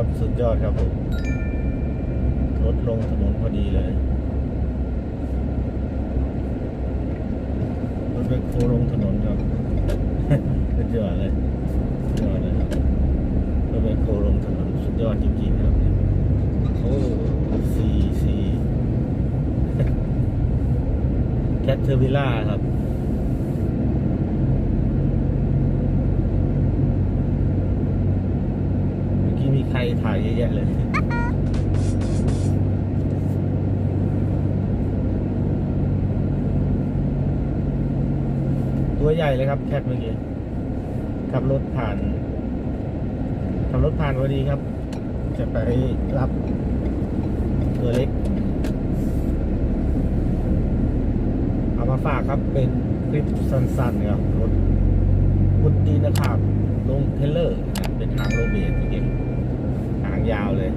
ครับสุดยอดครับผมรถลงถนนพอดีเลยรถแบคโฮลงถนนครับสุดยอดเลยสุดยอดเลยครับรถแบคโฮลงถนนสุดยอดจริงๆครับโอ้ซีซีแคทเทอร์วิล่าครับ เมื่ใครถ่ายเยอะแยะเลยตัวใหญ่เลยครับแคทเมื่อกี้ขับรถผ่านขับรถผ่านพอดีครับ จะไปรับ ตัวเล็ก เอามาฝากครับเป็นคลิปสั้นๆครับรถพุดดีนะครับลงเทเลอร์เป็นทางโรเบียริงๆทางยาวเลย